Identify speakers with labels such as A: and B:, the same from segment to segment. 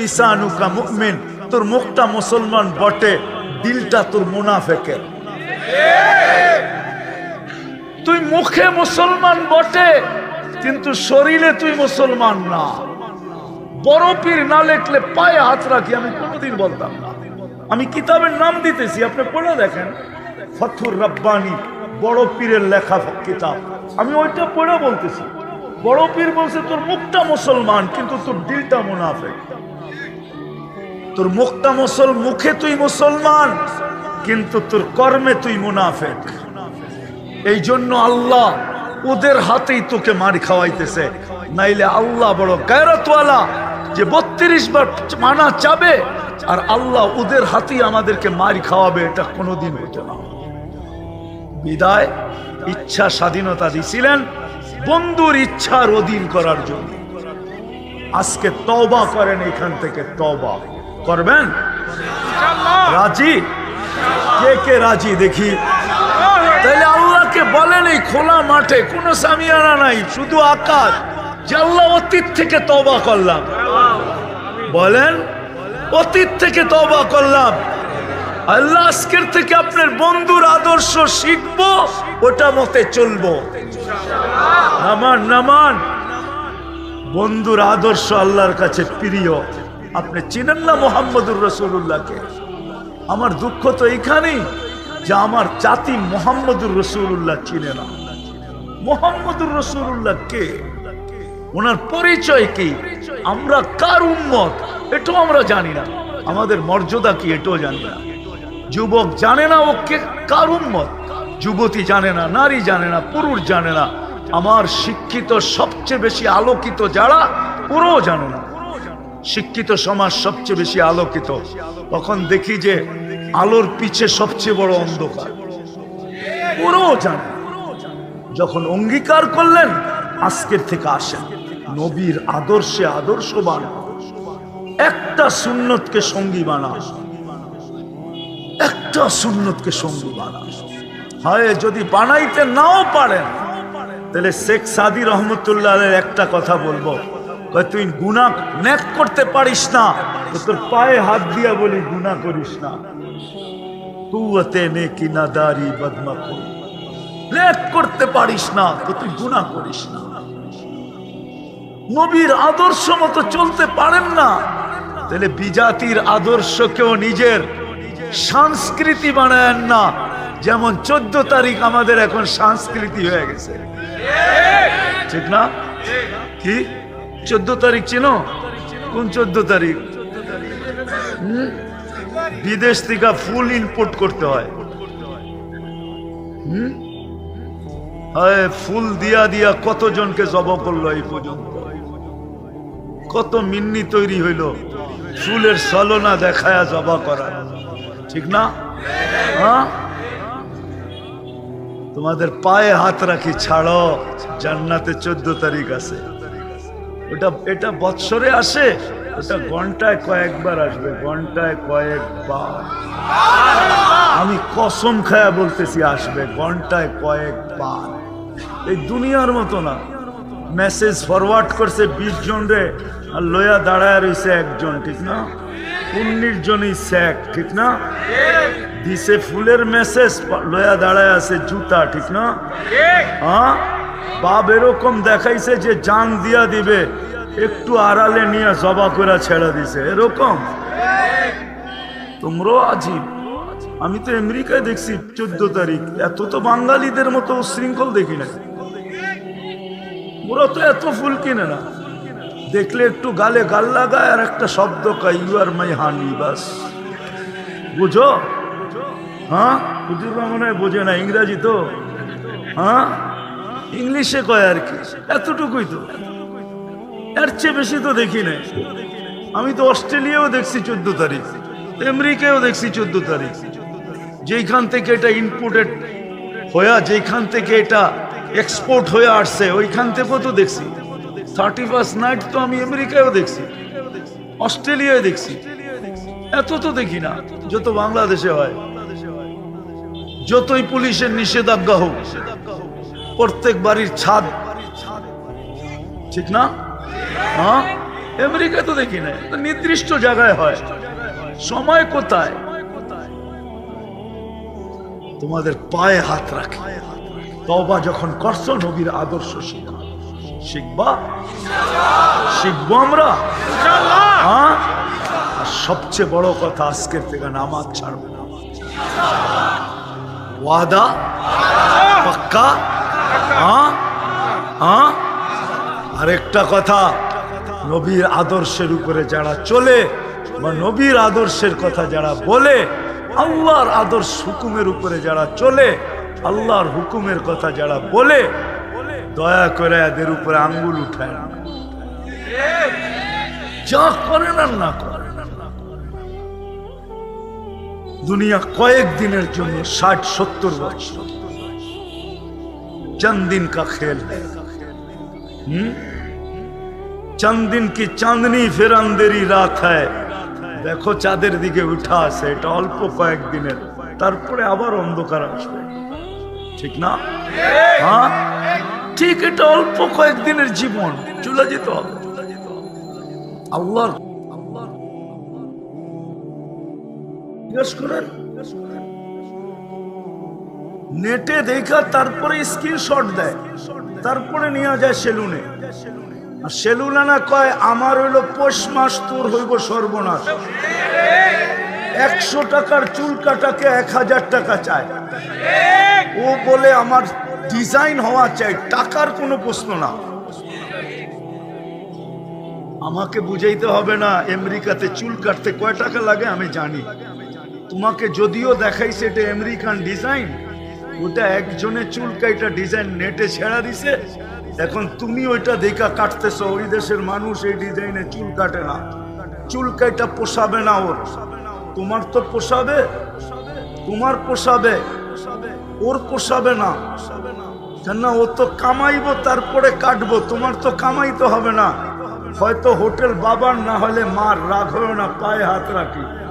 A: লিসানুকা মুমিন, তোর মুখটা মুসলমান বটে, দিলটা তোর মুনাফেকের। তুই মুখে মুসলমান বটে, কিন্তু শরীরে তুই মুসলমান না। বড় পীর না লেখলে পায়ে হাত রাখি, আমি কোনোদিন বলতাম না। আমি কিতাবের নাম দিতেছি, আপনি পড়ে দেখেন। ফথুর রব্বানি, বড় পীরের লেখা কিতাব। আমি ওইটা পড়ে বলতেছি। বড় পীর বলছে, তোর মুখটা মুসলমান, কিন্তু তোর দিলটা মুনাফেক। তোর মুখটা মুসল, মুখে তুই মুসলমান, কিন্তু তোর কর্মে তুই মুনাফেক। এই জন্য আল্লাহ ওদের হাতেই তোকে মার খাওয়াইতেছে। নাইলে আল্লাহ বড় গায়রতওয়ালা, যে বত্রিশ বার মানা চাবে, আর আল্লাহ ওদের হাতেই আমাদেরকে মার খাওয়াবে, এটা কোনোদিন হতো না। বিদায়, ইচ্ছা স্বাধীনতা দিছিলেন, বন্ধুর ইচ্ছার অধীন করার জন্য। আজকে তওবা করেন এখান থেকে তওবা। করবেন? রাজি? কে কে রাজি দেখি। তাহলে আল্লাহকে বলেন এই খোলা মাঠে কোনো সামিয়ানা নাই শুধু আকাশ। যে আল্লাহ অতীত থেকে তবা করলাম। বলেন অতীত থেকে তবা করলাম। আল্লাহ আজকের থেকে আপনার বন্ধুর আদর্শ শিখব ওটা মতে চলবো। নামান নামান। বন্ধুর আদর্শ আল্লাহর কাছে প্রিয়। আপনি চিনেন না মোহাম্মদুর রসুল্লাহকে আমার দুঃখ তো এইখানেই যে আমার জাতি মোহাম্মদুর রসুল্লাহ চিনে না। মোহাম্মদুর রসুল্লাহ কে? ওনার পরিচয় কি? আমরা কার উম্মত? এটাও আমরা জানি না। আমাদের মর্যাদা কি এটাও জানি না। যুবক জানে না ও কে কার উম্মত? যুবতী জানে না, নারী জানে না, পুরুষ জানে না। আমার শিক্ষিত সবচেয়ে বেশি আলোকিত যারা পুরো জানে না। শিক্ষিত সমাজ সবচেয়ে বেশি আলোকিত। তখন দেখি যে আলোর পিছে সবচেয়ে বড় অন্ধকার। পুরো জানে। যখন অঙ্গীকার করলেন, আজকের থেকে আসেন। নবীর আদর্শে আদর্শ আদর্শবান। একটা সুন্নতকে সঙ্গী বানা। একটা সুন্নতকে সঙ্গী বানা। হয় যদি বানাইতে নাও পারেন, তাহলে শেখ সাদি রহমতুল্লাহ একটা কথা বলব। তুই গুণা ন্যাক করতে পারিস না। তোর পায়ে হাত দিয়া বলি গুণা করিস না। কুয়াতে নে কি না দাড়ি বদমা করি। ন্যাক করতে পারিস না, তো তুই গুণা করিস না। নবীর আদর্শ মতো চলতে পারেন না। তাহলে বিজাতির আদর্শকেও নিজের সংস্কৃতি বানায়েন না। যেমন চোদ্দ তারিখ আমাদের এখন সংস্কৃতি হয়ে গেছে। ঠিক না? কি? চোদ্দ তারিখ চিনো? কোন চোদ্দ তারিখ? বিদেশ থেকে ফুল ইনপুট করতে হয়। ফুল দিয়া দিয়া কতজনকে জব করল এই পর্যন্ত? কত মিন্নি তৈরি হইল। ফুলের সলনা দেখায়া জবা করা ঠিক না? হ্যাঁ? তোমাদের পায়ে হাত রাখি, ছাড়ো। জান্নাতে চোদ্দ তারিখ আছে। ওটা এটা বৎসরে আসে? ওটা ঘন্টায় কয়েকবার আসবে ঘন্টায় কয়েকবার। আমি কসম খায়া বলতেছি আসবে ঘন্টায় কয়েকবার। এই দুনিয়ার মতো না। মেসেজ ফরওয়ার্ড করছে বিশ জন রে আর লয়া দাঁড়ায় রয়েছে একজন ঠিক না? উনিশ জনই স্যাক ঠিক না? দিছে ফুলের মেসেজ লয়া দাঁড়ায় আছে জুতা ঠিক না? হ্যাঁ বাপ এরকম দেখাইছে যে জান দিয়া দিবে, একটু আড়ালে নিয়ে জবা করে ছেড়ে দিছে। এরকম? তোমরাও আজীব। আমি তো আমেরিকায় দেখছি চোদ্দ তারিখ। এত তো বাঙালিদের মতো শৃঙ্খল দেখি না ওরা তো এত ফুল কিনে না। দেখলে একটু গালে গাল লাগায় আর একটা শব্দ কয় ইউ আর মাই হানি বাস। বুঝো? হ্যাঁ? হুজুর মনে হয় বোঝে না, ইংরাজি তো। হ্যাঁ? ইংলিশে কয় আর কি? এতটুকুই তো। এর চেয়ে বেশি তো দেখি নাই। আমি তো অস্ট্রেলিয়াও দেখছি চোদ্দ তারিখ আমেরিকাও দেখছি চোদ্দ তারিখ। যেইখান থেকে এটা ইনপুটেড হয়ে, যেইখান থেকে এটা এক্সপোর্ট হয়ে আসছে, ওইখান থেকেও তো দেখছি। থার্টি ফার্স্ট নাইট তো আমি আমেরিকায়ও দেখছি, অস্ট্রেলিয়ায় দেখছি। এত তো দেখি না, যত বাংলাদেশে হয়, যতই পুলিশের নিষেধাজ্ঞা হোক। প্রত্যেক বাড়ির ছাদ। ঠিক না? হ্যাঁ? আমেরিকা তো দেখি না নির্দিষ্ট জায়গায় হয়। সময় কোথায়? তোমাদের পায়ে হাত রাখে। তবা যখন করছ নবীর আদর্শ শিখা। শিখবা? শিখব আমরা? হ্যাঁ? আর সবচেয়ে বড় কথা আজকের থেকে নামাজ ছাড়বো না। ওয়াদা? পাক্কা? আরেকটা কথা, নবীর আদর্শের উপরে যারা চলে বা নবীর আদর্শের কথা যারা বলে, আল্লাহর আদর্শ হুকুমের উপরে যারা চলে, আল্লাহর হুকুমের কথা যারা বলে, দয়া করে এদের উপরে আঙ্গুল উঠায় না। যা করেন আর না করেন। দুনিয়া কয়েক দিনের জন্য ষাট, সত্তর বছর। चंद दिन का खेल है हम्म? चंद दिन की चांदनी फिर अंधेरी রাত है দেখো চাঁদের দিকে উঠা আছে এটা অল্প কয়েকদিনের তারপরে আবার অন্ধকার আসবে ঠিক না হ্যাঁ ঠিক এটা অল্প কয়েকদিনের জীবন চলে যেতে হবে আল্লাহর জিজ্ঞেস করেন নেটে দেখা, তারপরে স্ক্রিনশট দেয়। তারপরে নিয়ে যায় সেলুনে। আর কয়, আমার হইল পৌষ মাস, তোর হইব সর্বনাশ। একশো টাকার চুল কাটাকে এক হাজার টাকা চায়। ও বলে, আমার ডিজাইন হওয়া চাই, টাকার কোনো প্রশ্ন না। আমাকে বুঝাইতে হবে না, আমেরিকাতে চুল কাটতে কয় টাকা লাগে আমি জানি। তোমাকে যদিও দেখাইছে এটা আমেরিকান ডিজাইন ওটা একজনের চুল কাইটা ডিজাইন নেটে ছেড়া দিছে। এখন তুমি ওইটা দেখা কাটতেছো, ওই দেশের মানুষ এই ডিজাইনে চুল কাটে না। চুল কাইটা পোষাবে না ওর। তোমার তো পোষাবে। তোমার পোষাবে। ওর পোষাবে না। কেন ও তো কামাইবো, তারপরে কাটবো। তোমার তো কামাইতে হবে না। হয়তো হোটেল বাবার, না হলে মার। রাগ হয় না, পায়ে হাত রাখি।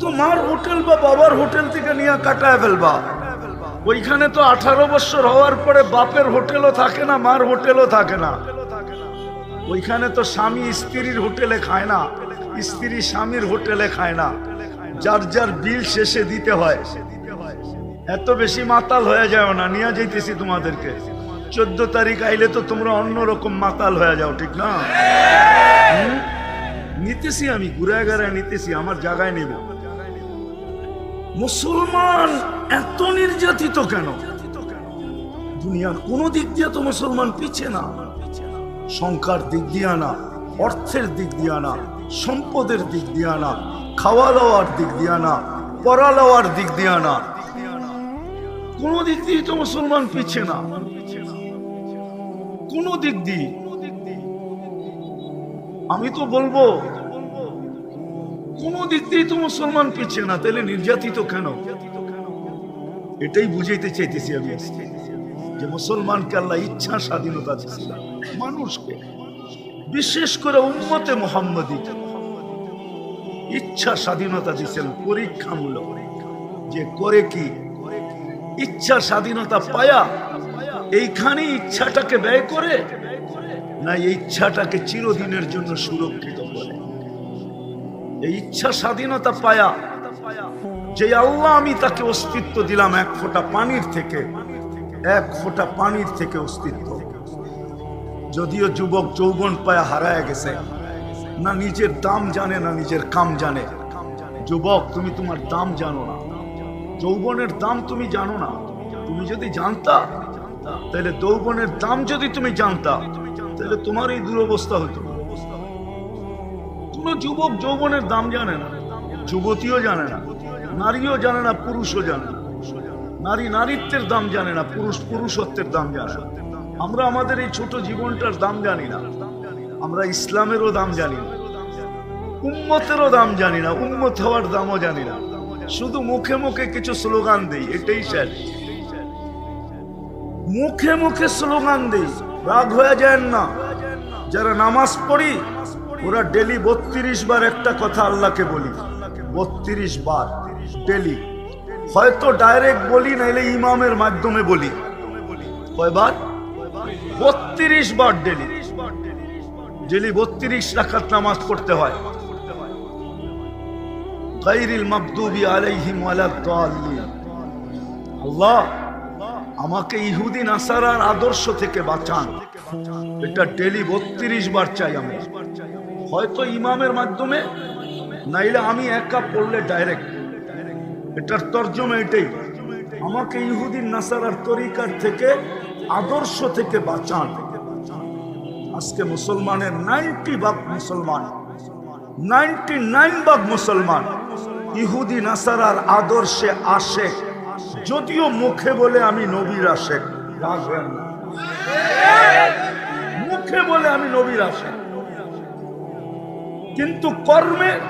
A: তো মার হোটেল বা বাবার হোটেল থেকে নিয়ে কাটায় ফেলবা। ওইখানে তো আঠারো বছর হওয়ার পরে বাপের হোটেলও থাকে না, মার হোটেলও থাকে না। ওইখানে তো স্বামী স্ত্রীর হোটেলে খায় না, স্ত্রী স্বামীর হোটেলে খায় না। যার যার বিল শেষে দিতে হয়। এত বেশি মাতাল হয়ে যাও না, নিয়ে যাইতেছি তোমাদেরকে। চোদ্দ তারিখ আইলে তো তোমরা অন্যরকম মাতাল হয়ে যাও, ঠিক না? নিতেছি আমি ঘুরে ঘুরে নিতেছি, আমার জায়গায় নেব। মুসলমান এত নির্যাতিত কেন? দুনিয়ার কোন দিক দিয়ে তো মুসলমান পিছে না। সংখ্যার দিক দিয়ে না, অর্থের দিক দিয়ে না, সম্পদের দিক দিয়ে না খাওয়া দাওয়ার দিক দিয়ে না পড়া লওয়ার দিক দিয়ে না। কোনো দিক দিয়ে তো মুসলমান পিছে না। কোনো দিক দিয়ে। আমি তো বলব কোন দিক দিয়ে তো মুসলমান পিছিয়ে না, তাহলে নির্যাতিত কেন? এটাই বুঝাইতে চাইতেছি আমি যে মুসলমানকে আল্লাহ ইচ্ছা স্বাধীনতা মানুষকে, বিশেষ করে উম্মতে মোহাম্মদী, ইচ্ছা স্বাধীনতা দিয়েছেন পরীক্ষামূলক। যে করে কি? ইচ্ছা স্বাধীনতা পায়া এইখানে ইচ্ছাটাকে ব্যয় করে, না ইচ্ছাটাকে চিরদিনের জন্য সুরক্ষিত এই ইচ্ছা স্বাধীনতা পায়া, যে আল্লাহ আমি তাকে অস্তিত্ব দিলাম এক ফোঁটা পানির থেকে, এক ফোঁটা পানির থেকে অস্তিত্ব। যদিও যুবক যৌবন পায়া হারায় গেছে, না নিজের দাম জানে, না নিজের কাম জানে। যুবক, তুমি তোমার দাম জানো না। যৌবনের দাম তুমি জানো না। তুমি যদি জানতা, তাহলে যৌবনের দাম যদি তুমি জানতা, তাহলে তোমার এই দুরবস্থা হতো। কোন যুবক যৌবনের দাম জানে না। যুবতীও জানে না, নারীও জানে না, পুরুষও জানে না। নারী নারীত্বের দাম জানে না, পুরুষ পুরুষত্বের দাম জানে না। আমরা আমাদের এই ছোট জীবনটার দাম জানি না। আমরা ইসলামেরও দাম জানি না। উম্মতেরও দাম জানি না, উম্মত হওয়ার দামও জানি না। শুধু মুখে মুখে কিছু স্লোগান দেই, এটাই শেষ। মুখে মুখে স্লোগান দেই, রাগ হয়ে যায় না। যারা নামাজ পড়ি ওরা ডেলি বত্রিশ বার একটা কথা আল্লাহকে বলি। বত্রিশ বার ডেলি। হয়তো ডাইরেক্ট বলি, নাইলে ইমামের মাধ্যমে বলি। কয়বার? বত্রিশ বার ডেলি। ডেলি বত্রিশ রাখাত নামাজ পড়তে হয়। আমাকে ইহুদি, নাসারার আদর্শ থেকে বাঁচান। এটা ডেলি বত্রিশ বার চাই আমি হয়তো ইমামের মাধ্যমে, নাইলে আমি একা পড়লে ডাইরেক্ট এটার তর্জমা এটাই। আমাকে ইহুদি নাসারার তরিকার থেকে, আদর্শ থেকে বাঁচান। আজকে মুসলমানের নাইনটি ভাগ মুসলমান, নাইনটি নাইন ভাগ মুসলমান ইহুদি নাসারার আদর্শে আসে। যদিও মুখে বলে আমি নবীর আসে রাখবেন না। মুখে বলে আমি নবীর আসে কিন্তু কর্মে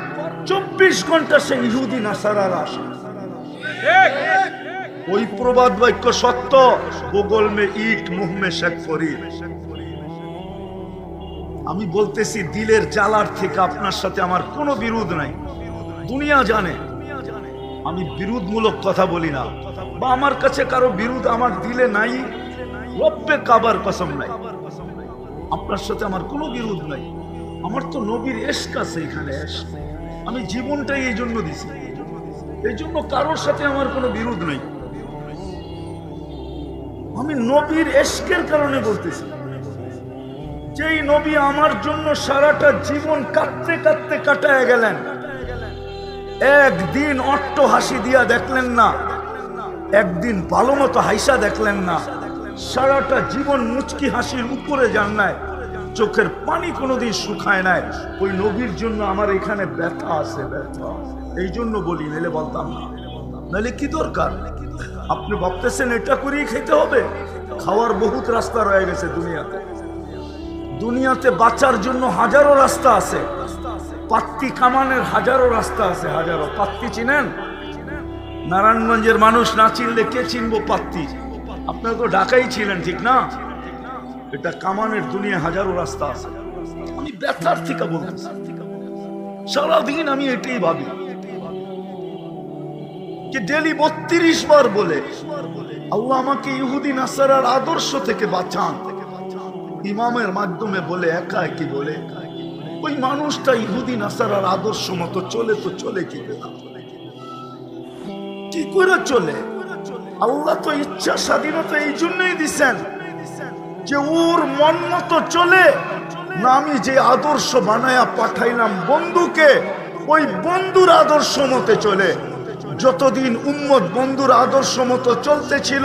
A: চব্বিশ ঘণ্টা সে ইহুদি নাসারার আসে। ওই প্রবাদ বাক্য সত্য। গুগল মে ইট, মুহ মে শেখ ফরিদ আমি বলতেছি, দিলের জ্বালার থেকে আপনার সাথে আমার কোনো বিরোধ নাই। দুনিয়া জানে। আমি বিরোধমূলক কথা বলি না। বা আমার কাছে কারও বিরোধ আমার দিলে নাই। রব্বে কাবার কসম নাই। আপনার সাথে আমার কোনো বিরোধ নাই। আমার তো নবীর এসক আছে এখানে। আমি জীবনটাই এই জন্য দিছি। এই জন্য কারোর সাথে আমার কোনো বিরোধ নেই। আমি নবীর এসকের কারণে বলতেছি। যেই নবী আমার জন্য সারাটা জীবন কাঁদতে কাঁদতে কাটায় গেলেন, একদিন অট্ট হাসি দিয়া দেখলেন না, একদিন ভালো মতো হাইসা দেখলেন না, সারাটা জীবন মুচকি হাসির উপরে যান নাই। চোখের পানি কোনোদিন শুকায় নাই। ওই নবীর জন্য আমার এখানে ব্যথা আছে, ব্যথা এই জন্য বলি নাহলে বলতাম না। নাহলে কি দরকার? আপনি ভাবতেছেন এটা করেই খেতে হবে? খাওয়ার বহুত রাস্তা রয়ে গেছে দুনিয়াতে। দুনিয়াতে বাঁচার জন্য হাজারো রাস্তা আছে। পাত্তি কামানের হাজারো রাস্তা আছে, হাজারো। পাত্তি চিনেন? নারায়ণগঞ্জের মানুষ না চিনলে কে চিনবো পাত্তি? আপনারা তো ঢাকাই ছিলেন, ঠিক না? এটা কামানের দুনিয়া হাজারো রাস্তা আছে। আমি ব্যথার থেকে বলতেছি সারাদিন আমি এটাই ভাবি। যে ডেলি বত্রিশ বার বলে, আল্লাহ আমাকে ইহুদি, নাসারার আদর্শ থেকে বাঁচান। ইমামের মাধ্যমে বলে, একা কি বলে? ওই মানুষটা ইহুদি, নাসারার আদর্শ মতো চলে তো চলে কি কি করে চলে? আল্লাহ তো ইচ্ছা স্বাধীনতা এই জন্যই দিছেন। যে ওর মন মতো চলে, না আমি যে আদর্শ বানায়া পাঠাইলাম বন্ধুকে, ওই বন্ধুর আদর্শ মতে চলে। যতদিন উম্মত বন্ধুর আদর্শ মতো চলতেছিল,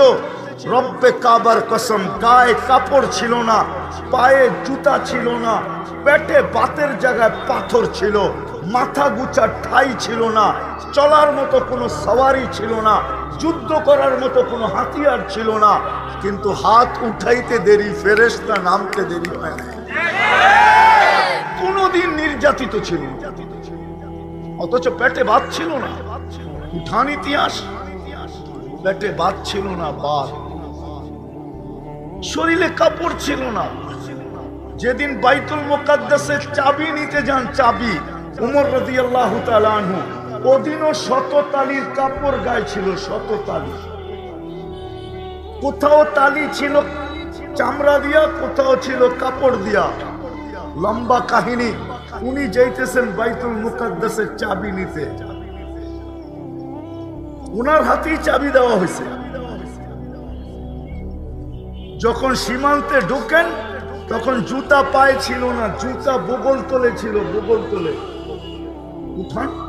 A: রব্বে কাবার কসম, গায়ে কাপড় ছিল না, পায়ে জুতা ছিল না, পেটে বাতের জায়গায় পাথর ছিল, মাথা গুচা ঠাই ছিল না, চলার মতো কোনো সওয়ারি ছিল না যুদ্ধ করার মতো কোনো হাতিয়ার ছিল না। কিন্তু হাত উঠাইতে দেরি ফেরেস্তা নামতে দেরি হয় না কোনোদিন নির্যাতিত ছিল। অথচ পেটে ভাত ছিল না। উঠান ইতিহাস, পেটে ভাত ছিল না, বাদ। শরীরে কাপড় ছিল না। যেদিন বাইতুল মোকাদ্দাসের চাবি নিতে যান চাবি, উমর রদি আল্লাহ আনহু ওদিনও শত তালির কাপড় গায়ে ছিল শত কোথাও তালি ছিল চামড়া দিয়া, কোথাও ছিল কাপড় দিয়া। লম্বা কাহিনী, উনি যাইতেছেন বাইতুল মুকাদ্দাসের চাবি নিতে। উনার হাতেই চাবি দেওয়া হয়েছে। যখন সীমান্তে ঢুকেন, তখন জুতা পায়ে ছিল না, জুতা বগল তলে ছিল বগল তলে উঠান।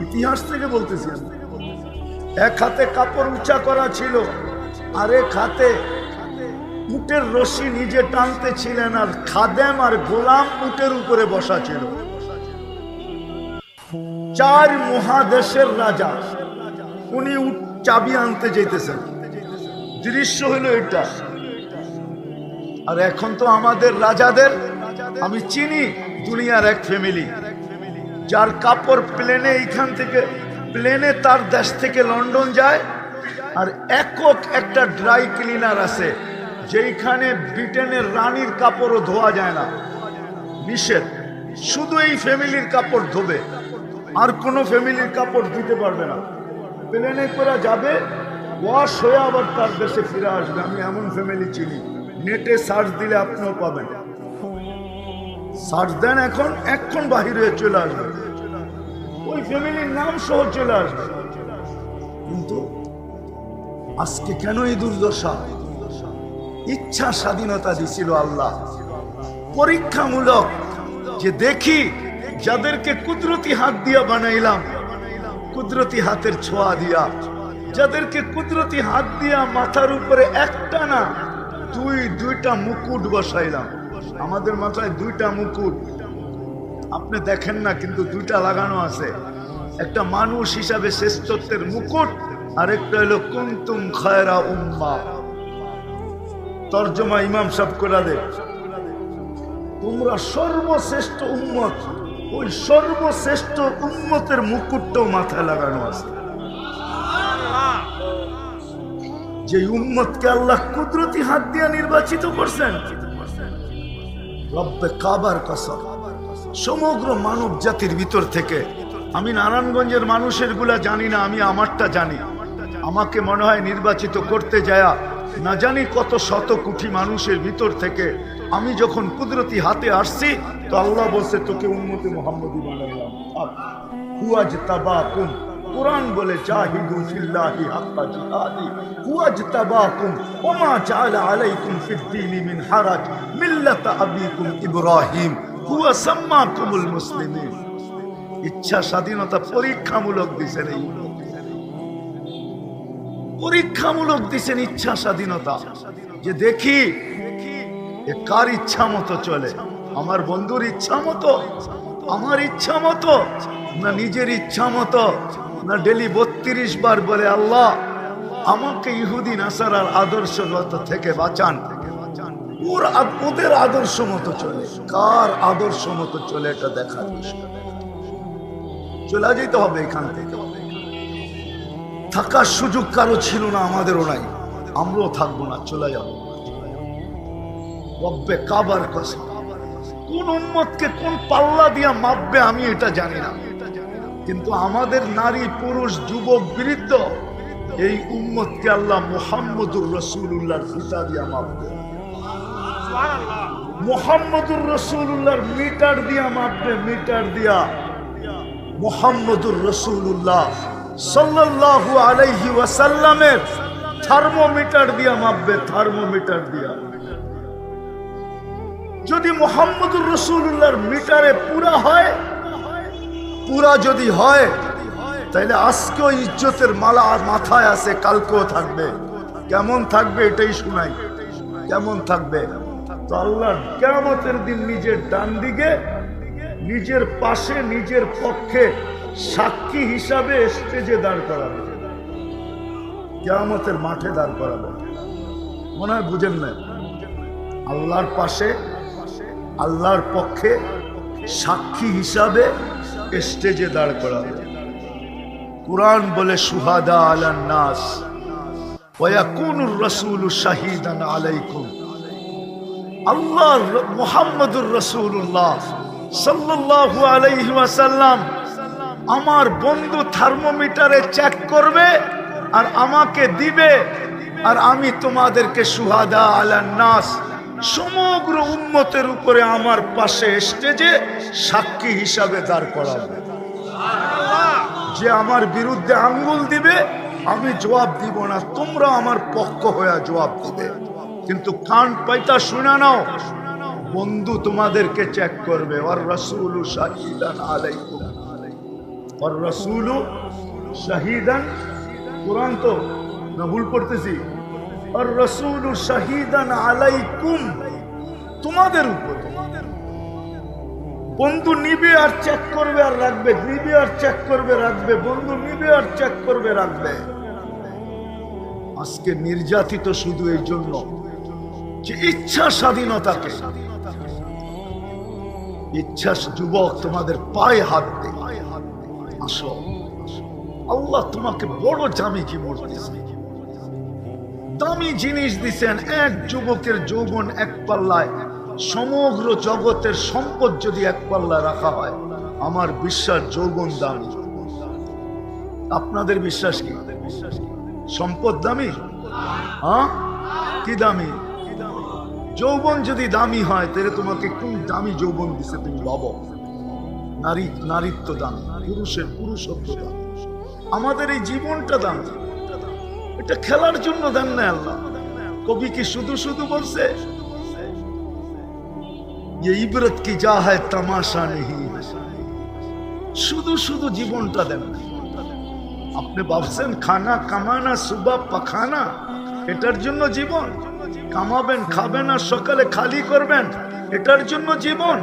A: ইতিহাস থেকে বলতেছি। এক হাতে কাপড় উঁচা করা ছিল আর এক হাতে উটের রশি নিজে টানতে ছিলেন আর খাদেম আর গোলাম উটের উপরে বসা ছিল। চার মহাদেশের রাজা, উনি উট- চাবি আনতে যেতেছেন। দৃশ্য হলো এটা। আর এখন তো আমাদের রাজাদের, আমি চিনি দুনিয়ার এক ফ্যামিলি যার কাপড় প্লেনে এইখান থেকে, প্লেনে তার দেশ থেকে লন্ডন যায়, আর একক একটা ড্রাই ক্লিনার আছে, যেইখানে ব্রিটেনের রানীর কাপড়ও ধোয়া যায় না। নিষেধ। শুধু এই ফ্যামিলির কাপড় ধোবে। আর কোনো ফ্যামিলির কাপড় দিতে পারবে না। প্লেনে করে যাবে, ওয়াশ হয়ে আবার তার দেশে ফিরে আসবে। আমি এমন ফ্যামিলি চিনি। নেটে সার্চ দিলে আপনিও পাবেন। এখন বাহিরে চলে আসবে। ওই ফ্যামিলির নাম সহ চলে আসবে। কিন্তু আজকে কেন এই দুর্দশা? ইচ্ছা স্বাধীনতা দিছিল আল্লাহ। পরীক্ষামূলক যে দেখি যাদেরকে কুদরতি হাত দিয়া বানাইলাম, কুদরতি হাতের ছোঁয়া দিয়া। যাদেরকে কুদরতি হাত দিয়া মাথার উপরে একটা না দুই, দুইটা মুকুট বসাইলাম। আমাদের মাথায় দুইটা মুকুট। আপনি দেখেন না, কিন্তু দুইটা লাগানো আছে। একটা মানুষ হিসাবে শ্রেষ্ঠত্বের মুকুট আর একটা হলো, কুন্তুম খায়রা উম্মা। তর্জমা ইমাম সাহেব করে দে তোমরা সর্বশ্রেষ্ঠ উম্মত। ওই সর্বশ্রেষ্ঠ উম্মতের মুকুটটাও মাথায় লাগানো আছে। যে উম্মতকে আল্লাহ কুদরতি হাত দিয়ে নির্বাচিত করছেন সমগ্র মানব জাতির ভিতর থেকে আমি নারায়ণগঞ্জের মানুষেরগুলা জানি না, আমি আমারটা জানি। আমাকে মনে হয় নির্বাচিত করতে যায়া না জানি কত শত কোটি মানুষের ভিতর থেকে আমি যখন কুদরতি হাতে আসছি, তো আল্লাহ বলছে, তোকে উন্মতি মোহাম্মদী বানাইলাম। কোরআন বলে ইব্রাহিম ইচ্ছা স্বাধীনতা পরীক্ষামূলক দিছেন এই পরীক্ষামূলক দিছেন ইচ্ছা স্বাধীনতা। যে দেখি কার ইচ্ছা মতো চলে? আমার বন্ধুর ইচ্ছা মতো? আমার ইচ্ছা মতো? না নিজের ইচ্ছা মতো? না ডেলি বত্রিশ বার বলে, আল্লাহ, আমাকে ইহুদি নাসারার আদর্শগত থেকে বাঁচান। ওর ওদের আদর্শ মতো চলে। কার আদর্শ মতো চলে এটা দেখার চলে যেতে হবে এখান থেকে। থাকার সুযোগ কারও ছিল না, আমাদেরও নাই। আমরাও থাকব না, চলে যাব। রব্বে কাবার কসম। কোন উম্মতকে কোন পাল্লা দিয়া মাপবে আমি এটা জানি না। কিন্তু আমাদের নারী, পুরুষ, যুবক, বৃদ্ধ, এই উম্মতকে আল্লাহ মোহাম্মদুর রসুল্লাহর ফিতা দিয়া মাপবে। মোহাম্মদুর রসুল্লাহর মিটার দিয়া মাপবে, মিটার দিয়া। মোহাম্মদুর রসুল্লাহ সাল্লাল্লাহু আলাইহি ওয়াসাল্লামের থার্মোমিটার দিয়া মাপবে, থার্মোমিটার দিয়া। যদি মোহাম্মদুর রসুল্লাহর মিটারে পুরা হয়, পুরা যদি হয় তাহলে আজকেও ইজ্জতের মালা মাথায় আছে, কালকেও থাকবে। কেমন থাকবে এটাই শোনাই। কেমন থাকবে? তো আল্লাহ কেমতের দিন নিজের ডান দিকে, নিজের পাশে, নিজের পক্ষে সাক্ষী হিসাবে স্টেজে দাঁড় করাবে। কেমতের মাঠে দাঁড় করাবে। মনে হয় বুঝেন না আল্লাহর পাশে, আল্লাহর পক্ষে সাক্ষী হিসাবে স্টেজে দাঁড় করাবে। কোরআন বলে, সুহাদা আলান নাস ওয়াকুনুর রাসূলু শাহিদান আলাইকুম। আল্লাহ মুহাম্মদুর রাসূলুল্লাহ সাল্লাল্লাহু আলাইহি ওয়াসাল্লাম আমার বন্ধু থার্মোমিটারে চেক করবে আর আমাকে দিবে আর আমি তোমাদেরকে সুহাদা নাস। সমগ্র উম্মতের উপরে আমার পাশে স্টেজে সাক্ষী হিসাবে দাঁড় করাবে। যে আমার বিরুদ্ধে আঙ্গুল দিবে, আমি জবাব দিব না। তোমরা আমার পক্ষ হয়ে জবাব দিবে। কিন্তু কান পাইতা শুনে নাও। বন্ধু তোমাদেরকে চেক করবে। ওর রসুল শাহিদান আলাইকুম। ওর রসুল শাহিদান, কোরআন তো না ভুল করতেছি ওর রসুল শাহিদান আলাইকুম। তোমাদের উপরে। বন্ধু নিবে আর চেক করবে আর রাখবে। নিবে আর চেক করবে, রাখবে। বন্ধু নিবে আর চেক করবে, রাখবে। আজকে নির্যাতিত শুধু এই জন্য। যে ইচ্ছা স্বাধীনতাকে ইচ্ছা যুবক তোমাদের পায়ে হাত দে। আসো, আল্লাহ তোমাকে বড় জামি কি দিছে দামি জিনিস দিছেন এক যুবকের যৌবন এক পাল্লায়, সমগ্র জগতের সম্পদ যদি এক পাল্লায় রাখা হয়, আমার বিশ্বাস যৌবন দামি। আপনাদের বিশ্বাস কি? সম্পদ দামি? হ্যাঁ? কি দামি? যৌবন যদি দামি হয়, তাহলে তোমাকে কোন দামি যৌবন দিছে তুমি লব নারী, নারীত্ব দাম পুরুষের, পুরুষত্ব দাম আমাদের এই জীবনটা দাম এটা খেলার জন্য দেন না আল্লাহ। কবি কি শুধু শুধু বলছে? ये ইবরত কি যা হয় তামাশা নেই শুধু শুধু জীবনটা দেন। আপনি ভাবছেন, খানা কামানা, সুবা, পাখানা, এটার জন্য জীবন? কামাবেন, খাবেন আর সকালে খালি করবেন, এটার জন্য জীবন।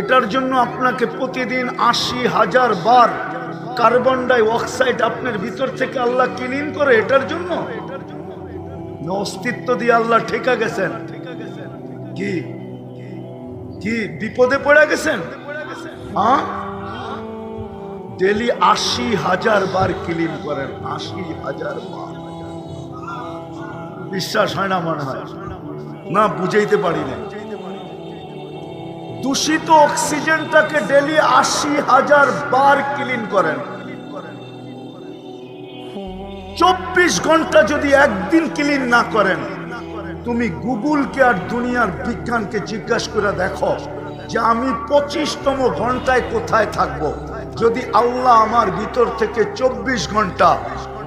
A: এটার জন্য আপনাকে প্রতিদিন আশি হাজার বার কার্বন ডাই অক্সাইড আপনার ভিতর থেকে আল্লাহ ক্লিন করে, এটার জন্য। অস্তিত্ব দিয়ে আল্লাহ ঠেকা গেছেন। কি? কি? বিপদে পড়ে গেছেন? হ্যাঁ? ডেলি আশি হাজার বার ক্লিন করেন, আশি হাজার বার। বিশ্বাস হয় না মনে হয়। না, বুঝাইতে পারি না দূষিত অক্সিজেনটাকে ডেলি আশি হাজার বার ক্লিন করেন। চব্বিশ ঘণ্টা যদি একদিন ক্লিন না করেন, তুমি গুগলকে আর দুনিয়ার বিজ্ঞানকে জিজ্ঞাসা করে দেখো যে আমি পঁচিশতম ঘন্টায় কোথায় থাকব। যদি আল্লাহ আমার ভিতর থেকে চব্বিশ ঘণ্টা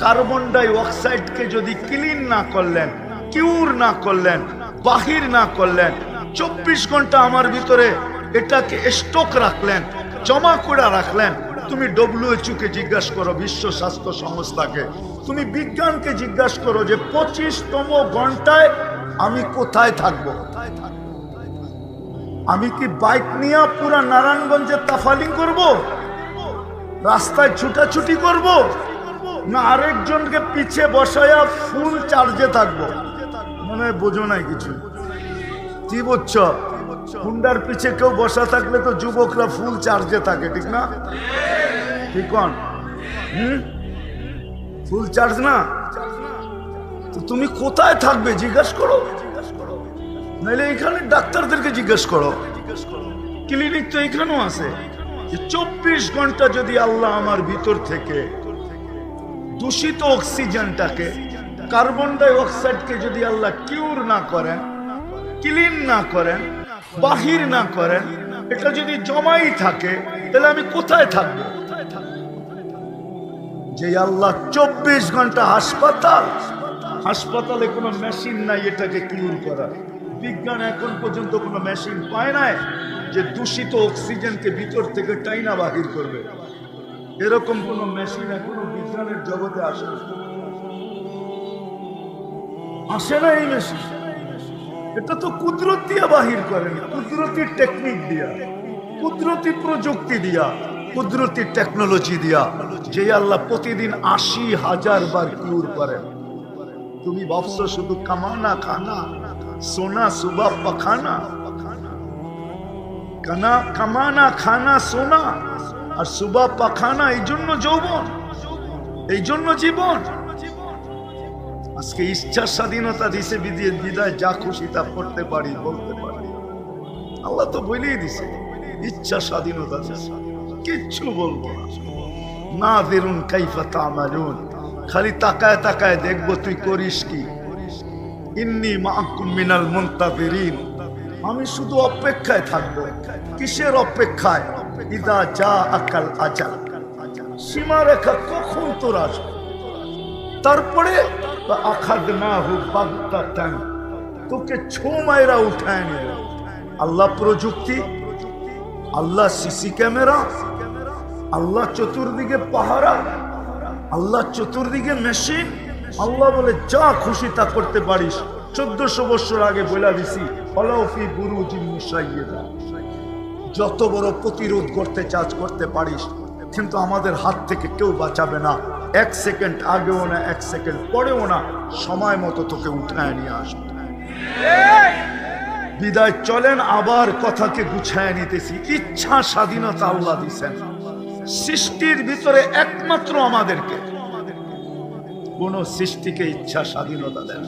A: কার্বন ডাই অক্সাইডকে যদি ক্লিন না করলেন, কিউর না করলেন, বাহির না করলেন, চব্বিশ ঘণ্টা আমার ভিতরে এটাকে স্টক রাখলেন, জমা করে রাখলেন, তুমি ডব্লিউএচও কে জিজ্ঞাসা করো, বিশ্ব স্বাস্থ্য সংস্থাকে। তুমি বিজ্ঞানকে জিজ্ঞাসা করো যে পঁচিশতম ঘন্টায় আমি কোথায় থাকব? আমি কি বাইক নিয়ে পুরা নারায়ণগঞ্জে তাফালিং করব? রাস্তায় ছুটাছুটি করব? না, আরেকজনকে পিছে বসায়া ফুল চার্জে থাকব। মনে হয় বোঝো নাই কিছু। কি বুঝছ হুন্ডার পিছে কেউ বসা থাকলে তো যুবকরা ফুল চার্জে থাকে, ঠিক না? ঠিক হুম? ফুল চার্জ না? তো তুমি কোথায় থাকবে, জিজ্ঞাসা করো। নাহলে এখানে ডাক্তারদেরকে জিজ্ঞেস করো। ক্লিনিক তো এখানেও আছে। চব্বিশ ঘণ্টা যদি আল্লাহ আমার ভিতর থেকে দূষিত অক্সিজেনটাকে কার্বন ডাই অক্সাইডকে যদি আল্লাহ কিউর না করেন, ক্লিন না করেন, বাহির না করেন, এটা যদি জমাই থাকে, তাহলে আমি কোথায় থাকব? যে আল্লাহ চব্বিশ ঘণ্টা হাসপাতাল, হাসপাতালে কোনো মেশিন নাই এটাকে কিউর করার। বিজ্ঞান এখন পর্যন্ত কোনো মেশিন পায় নাই যে দূষিত অক্সিজেনকে ভিতর থেকে টাইনা বাহির করবে। এরকম কোনো মেশিন এখনও বিজ্ঞানের জগতে আসে আসে না এই মেশিন। এটা তো কুদরত দিয়া বাহির করেন। কুদরতি টেকনিক দিয়া, কুদরতি প্রযুক্তি দিয়া, কুদরতি টেকনোলজি দিয়া যে আল্লাহ প্রতিদিন আশি হাজার বার কিউর করেন। তুমি ভাবছ শুধু কামানা খানা, সোনা সুবা পাখানা? কানা কামানা, খানা, সোনা আর সুবা পাখানা, এই জন্য যৌবন। এই জন্য জীবন। আজকে ইচ্ছার স্বাধীনতা দিছে, বিদিয়ে বিদায়, যা খুশি তা করতে পারি, বলতে পারি। আল্লাহ তো বলেই দিছে ইচ্ছা স্বাধীনতা কিচ্ছু বলব না। দেরুন কাইফা তামালুন। খালি তাকায় তাকায় দেখব তুই করিস কি। ইন্নি মিনাল মুনতাদিরিন। আমি শুধু অপেক্ষায় থাকব। কিসের অপেক্ষায়? ইদা যা আকাল আজাল। সীমারেখা তোর তারপরে আখাদ না হোক তোকে ছো মায়েরা উঠায় আল্লাহ প্রযুক্তি, আল্লাহ সিসি ক্যামেরা, আল্লাহ চতুর্দিকে পাহারা, আল্লাহ চতুর্দিকে মেশিন। আল্লাহ বলে, যা খুশি তা করতে পারিস। চোদ্দশো বছর আগে বলে দিছি ফলাফি গুরু যত বড় প্রতিরোধ করতে চাষ করতে পারিস। কিন্তু আমাদের হাত থেকে কেউ বাঁচাবে না। এক সেকেন্ড আগেও না এক সেকেন্ড পরেও না। সময় মতো তোকে উঠায় নিয়ে আসবে। বিদায় চলেন আবার কথাকে গুছায় নিতেছি। ইচ্ছা স্বাধীনতা আল্লাহ দিছেন। সৃষ্টির ভিতরে একমাত্র আমাদেরকে। কোন সৃষ্টিকে ইচ্ছা স্বাধীনতা দেন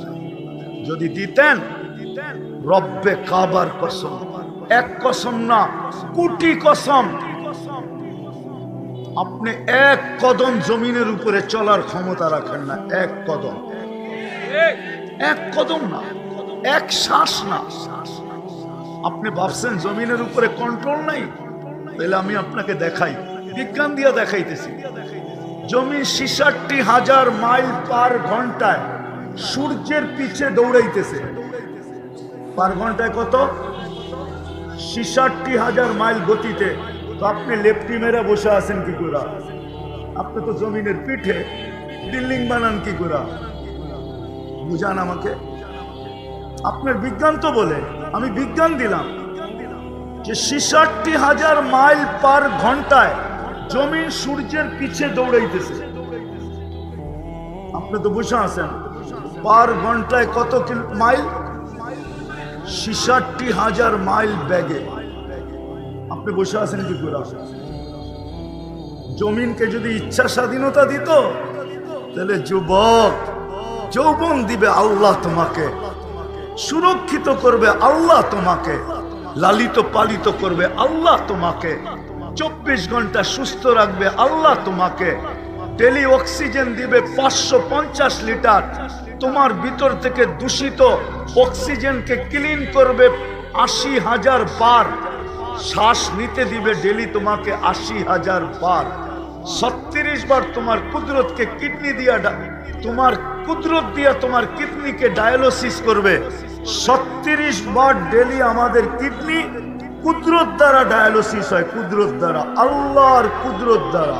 A: যদি দিতেন রব্বে কাবার কসম। এক কসম না কোটি কসম। আপনি এক কদম জমিনের উপরে চলার ক্ষমতা রাখেন না, এক কদম। এক কদম না, এক শ্বাস না। আপনি ভাবছেন জমিনের উপরে কন্ট্রোল নাই? তাহলে আমি আপনাকে দেখাই, বিজ্ঞান দিয়ে দেখাইতেছি। জমি ছিষট্টি হাজার মাইল পার ঘন্টায় সূর্যের পিছে দৌড়াইতেছে। পার ঘন্টায় কত? ছিষট্টি হাজার মাইল গতিতে তো আপনি লেফটি মেরা বসে আছেন কি করে? আপনি তো জমিনের পিঠে বিল্ডিং বানান কি করে? বুঝান আমাকে। আপনার বিজ্ঞান তো বলে, আমি বিজ্ঞান দিলাম যে ছিষট্টি হাজার মাইল পার ঘন্টায় জমিন সূর্যের পিছে দৌড়াইতেছে। আপনি তো বসে আছেন, পার ঘন্টায় কত মাইল? ছিষট্টি হাজার মাইল ব্যাগে। আপনি বসে আছেন কি করে আসেন? জমিনকে যদি ইচ্ছা স্বাধীনতা দিত, তাহলে যুবক যৌবন দিবে আল্লাহ তোমাকে, সুরক্ষিত করবে আল্লাহ তোমাকে, লালিত পালিত করবে আল্লাহ তোমাকে, চব্বিশ ঘণ্টা সুস্থ রাখবে আল্লাহ তোমাকে, ডেলি অক্সিজেন দিবে পাঁচশো পঞ্চাশ লিটার, তোমার ভিতর থেকে দূষিত অক্সিজেনকে ক্লিন করবে আশি হাজার বার। শ্বাস নিতে দিবে ডেলি তোমাকে আশি হাজার বার। ছত্রিশ বার তোমার কুদরতকে কিডনি দিয়া তোমার কুদরত দিয়া তোমার কিডনিকে ডায়ালিসিস করবে। ছত্রিশ বার ডেলি আমাদের কিডনি কুদরত দ্বারা ডায়ালিসিস হয়, কুদরত দ্বারা, আল্লাহর কুদরত দ্বারা।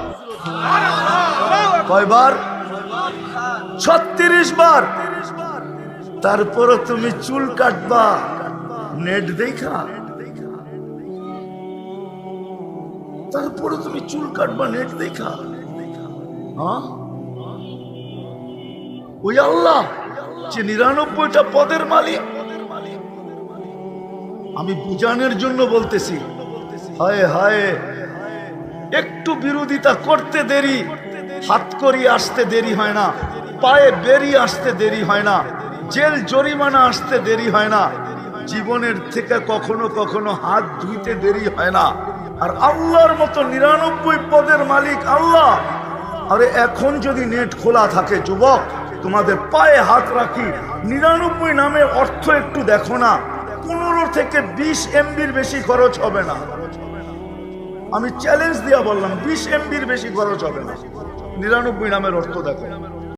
A: কয়বার? ছত্রিশ বার। তারপরে তুমি চুল কাটবা, নেট দেখা। তারপরে তুমি চুল কাটবা, নেট দেখা। হ্যাঁ? ওই আল্লাহ, যে নিরানব্বইটা পদের মালিক। আমি বুঝানোর জন্য বলতেছি, হায় হায়, একটু বিরোধিতা করতে দেরি, হাত করি আসতে দেরি হয় না, পায়ে বেরিয়ে আসতে দেরি হয় না, জেল জরিমানা আসতে দেরি হয় না, জীবনের থেকে কখনো কখনো হাত ধুইতে দেরি হয় না। আর আল্লাহর মতো নিরানব্বই পদের মালিক আল্লাহ। আরে এখন যদি নেট খোলা থাকে, যুবক, তোমাদের পায়ে হাত রাখি। নিরানব্বই নামের অর্থ একটু দেখো না। পনেরো থেকে বিশ এমবির বেশি খরচ হবে না। আমি চ্যালেঞ্জ দিয়া বললাম, বিশ এমবির বেশি খরচ হবে না। নিরানব্বই নামের অর্থ দেখো।